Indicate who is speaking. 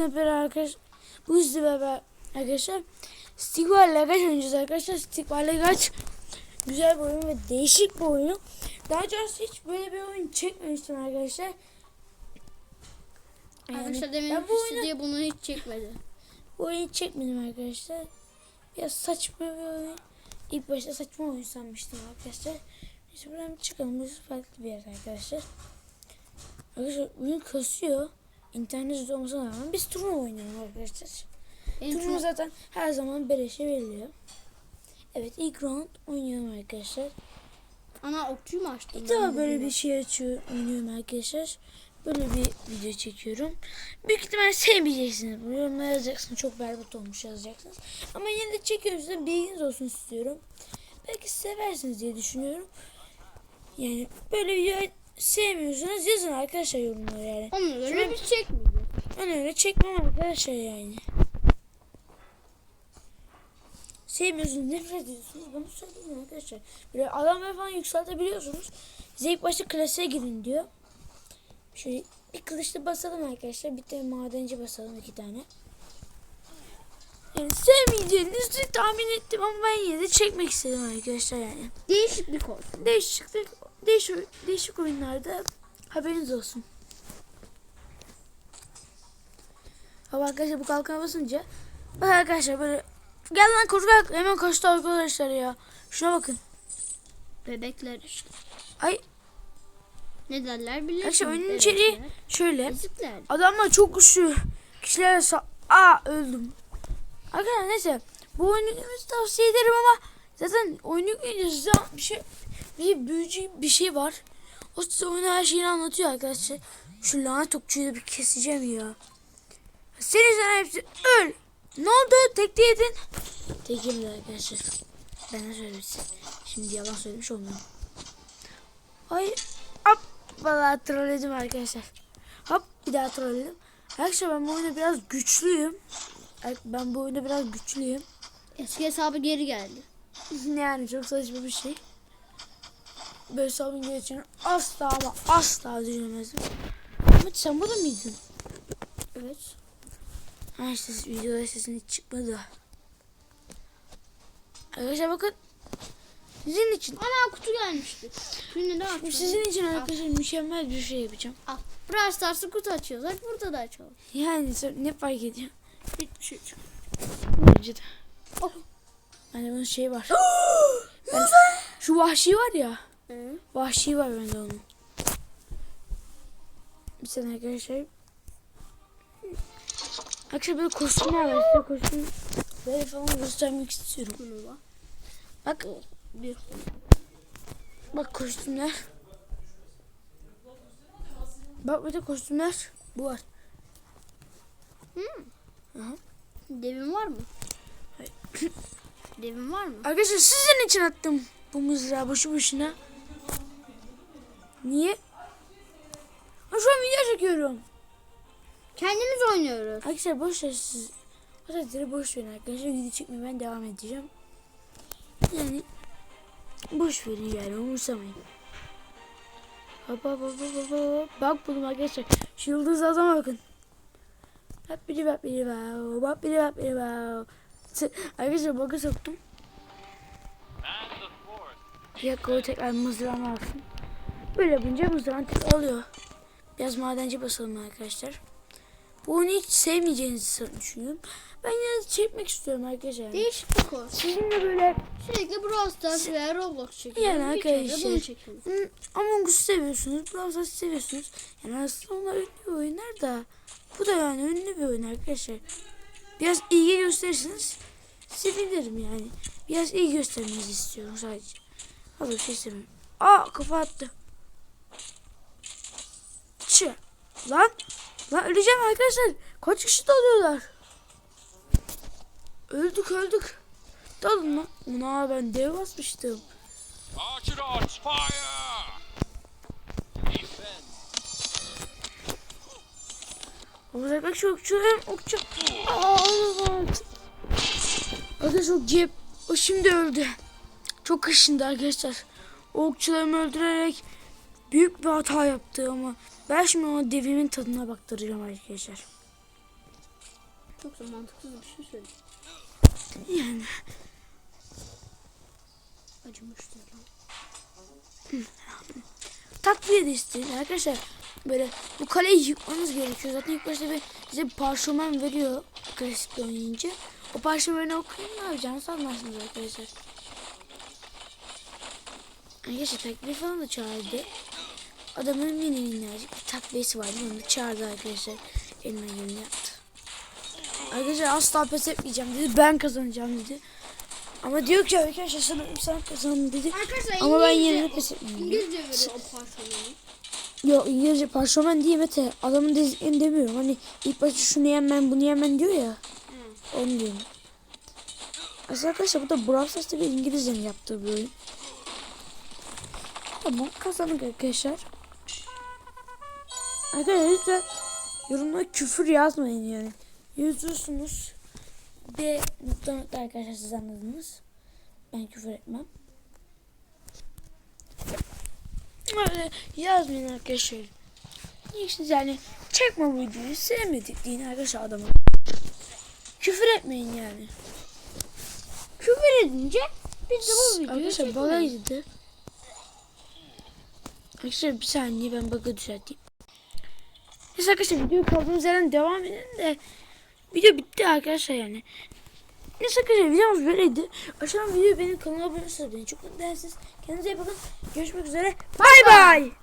Speaker 1: sizinle beraber arkadaş bu sizle beraber arkadaşlar Stigval Legaç oynayacağız arkadaşlar. Stigval Legaç güzel bir oyun ve değişik bir oyun. Daha önce hiç böyle bir oyun çekmemiştim arkadaşlar. Yani
Speaker 2: Arkadaşlar demin
Speaker 1: bu oyunu,
Speaker 2: stüdyo bunu hiç çekmedi.
Speaker 1: bu oyunu çekmedim arkadaşlar. Biraz saçma bir oyun. İlk başta saçma oyun sanmıştım arkadaşlar. Neyse buradan çıkalım. Burası farklı bir yer arkadaşlar. Arkadaşlar oyun kasıyor. İnternet olmasına rağmen biz turnuva oynuyoruz arkadaşlar. Turnuva
Speaker 2: çok-
Speaker 1: zaten her zaman beleşe veriliyor. Evet ilk round oynuyorum arkadaşlar.
Speaker 2: Ana okçuyu mu açtın?
Speaker 1: İlk defa
Speaker 2: de
Speaker 1: böyle bir şey açıyor, oynuyorum arkadaşlar. Böyle bir video çekiyorum. Büyük ihtimal sevmeyeceksiniz. bunu. Yorumlara yazacaksınız. Çok berbat olmuş yazacaksınız. Ama yine de çekiyoruz. Size bilginiz olsun istiyorum. Belki seversiniz diye düşünüyorum. Yani böyle video sevmiyorsanız yazın arkadaşlar yorumlara yani.
Speaker 2: Onu
Speaker 1: Şöyle-
Speaker 2: biz çekmeyeceğiz.
Speaker 1: Ben öyle çekmem arkadaşlar yani. Sevmiyorsunuz, nefret ediyorsunuz. Bunu söyleyin arkadaşlar. Böyle adamları falan yükseltebiliyorsunuz. Size ilk başta klasiğe girin diyor. Şöyle bir kılıçlı basalım arkadaşlar. Bir tane madenci basalım iki tane. Yani sevmeyeceğinizi tahmin ettim ama ben yine de çekmek istedim arkadaşlar yani.
Speaker 2: Değişik bir kod.
Speaker 1: Değişiklik, değişik, değişik oyunlarda haberiniz olsun. Ama arkadaşlar bu kalkana basınca bak arkadaşlar böyle gel lan koş kalk hemen koştu arkadaşlar ya. Şuna bakın.
Speaker 2: Bebekler işte.
Speaker 1: Ay
Speaker 2: Ne derler biliyor
Speaker 1: arkadaşlar oyunun içeriği şöyle.
Speaker 2: Ezikler.
Speaker 1: Adamlar çok güçlü. Kişilere sa- Aa öldüm. Arkadaşlar neyse bu oyunu tavsiye ederim ama zaten oyunu yükleyince size bir şey bir büyücü bir şey var. O size oyunu her şeyini anlatıyor arkadaşlar. Şu lanet okçuyu da bir keseceğim ya. Senin yüzünden hepsi öl. Ne oldu? Tekte yedin. Tek yemedi arkadaşlar. Ben de söylemiştim. Şimdi yalan söylemiş olmuyorum. Ay hop valla trolledim arkadaşlar. Hop bir daha trolledim. Arkadaşlar ben bu oyunda biraz güçlüyüm. Ben bu oyunda biraz güçlüyüm.
Speaker 2: Eski hesabı geri geldi.
Speaker 1: Yani çok saçma bir şey. Böyle hesabın geçeceğini asla ama asla düşünemezdim. Ahmet sen burada mıydın?
Speaker 2: Evet.
Speaker 1: Ha işte videoda sesin hiç çıkmadı. Arkadaşlar bakın. Sizin için.
Speaker 2: Ana kutu gelmişti. Şimdi de açalım.
Speaker 1: Sizin için arkadaşlar mükemmel bir şey yapacağım.
Speaker 2: Al. Brawl Stars'ı kutu açıyoruz. Hadi burada da açalım.
Speaker 1: Yani ne fark ediyor?
Speaker 2: Hiçbir şey çıkıyor.
Speaker 1: Bence de.
Speaker 2: Oh.
Speaker 1: Bende bunun şey var. Ben- şu vahşi var ya.
Speaker 2: Hı.
Speaker 1: Vahşi var bende onun. Bir saniye arkadaşlar. Arkadaşlar böyle kostümler var. Size kostüm böyle falan göstermek istiyorum.
Speaker 2: Bunu bak. Bir.
Speaker 1: bak kostümler. Bak bir de kostümler. Bu var.
Speaker 2: Devin var mı?
Speaker 1: Hayır.
Speaker 2: Devin var mı?
Speaker 1: Arkadaşlar sizin için attım bu mızrağı boşu boşuna. Niye? Ha, şu an video çekiyorum.
Speaker 2: Kendimiz oynuyoruz.
Speaker 1: Arkadaşlar boş ver siz. Sesleri boş verin arkadaşlar. Video çekmeye ben devam edeceğim. Yani boş verin yani umursamayın. Hop hop hop hop hop. Bak buldum arkadaşlar. Şu yıldız adama bakın. Bak biri bak biri bak. Bak biri bak biri bak. Arkadaşlar bakı soktum. Dakika o tekrar mızrağını alsın. Böyle yapınca mızrağını tekrar alıyor. Biraz madenci basalım arkadaşlar. Bu oyunu hiç sevmeyeceğinizi düşünüyorum. Ben yine çekmek istiyorum arkadaşlar.
Speaker 2: Değişik bir kod.
Speaker 1: Sizinle böyle
Speaker 2: Sürekli Brawl Stars veya Roblox çekiyoruz.
Speaker 1: Yani arkadaşlar.
Speaker 2: bunu çekiyoruz.
Speaker 1: hmm, Among Us'u seviyorsunuz. Brawl Stars'ı seviyorsunuz. Yani aslında onlar ünlü bir oyunlar da. Bu da yani ünlü bir oyun arkadaşlar. Biraz ilgi gösterirseniz sevinirim yani. Biraz ilgi göstermenizi istiyorum sadece. Fazla bir şey istemiyorum. Aa kafa attı. Lan. Lan öleceğim arkadaşlar. Kaç kişi dalıyorlar? Öldük öldük. Dalın lan. Ona ben dev basmıştım.
Speaker 3: Archidons, fire! Defend.
Speaker 1: Olacak şu okçu hem okçu. Aa. Arkadaşlar o cep o şimdi öldü. Çok kaşındı arkadaşlar. O okçularımı öldürerek büyük bir hata yaptı ama ben şimdi ona devimin tadına baktıracağım arkadaşlar.
Speaker 2: Yoksa mantıksız bir şey söyledim.
Speaker 1: Yani
Speaker 2: Acımıştır lan.
Speaker 1: takviye de isteyin arkadaşlar. Böyle bu kaleyi yıkmanız gerekiyor. Zaten ilk başta bir, size bir parşömen veriyor klasikte oynayınca. O parşömeni okuyun ne yapacağınızı anlarsınız arkadaşlar. Arkadaşlar takviye falan da çağırdı. Adamın mini minnacık bir takviyesi vardı. Onu çağırdı arkadaşlar. Elinden geleni yaptı. Arkadaşlar asla pes etmeyeceğim dedi. Ben kazanacağım dedi. Ama diyor ki arkadaşlar sanırım sen kazandın dedi.
Speaker 2: Arkadaşlar
Speaker 1: Ama ben yine pes etmeyeyim.
Speaker 2: İngilizce o parçaları.
Speaker 1: Yok İngilizce parşömen diye Mete. Adamın dediklerini demiyorum. Hani ilk başta şunu yemem bunu yemem diyor ya. Onu diyorum. Aslında arkadaşlar bu da Brawl Stars'ta bir İngilizcenin yaptığı bir oyun. Tamam kazandık arkadaşlar. Arkadaşlar lütfen yorumlara küfür yazmayın yani. Yazıyorsunuz. Nokta nokta arkadaşlar siz anladınız. Ben küfür etmem. Öyle yazmayın arkadaşlar. Diyeceksiniz yani çekme bu videoyu sevmedik deyin arkadaşlar adamı. Küfür etmeyin yani.
Speaker 2: Küfür edince biz de bu videoyu
Speaker 1: Arkadaşlar baga gitti. Arkadaşlar bir saniye ben bug'ı düzelteyim. Neyse arkadaşlar video kaldığımız yerden devam edin de video bitti arkadaşlar yani. Neyse arkadaşlar videomuz böyleydi. Aşağıdan video benim kanalıma abone olursanız beni çok mutlu edersiniz. Kendinize iyi bakın. Görüşmek üzere. Bay bay.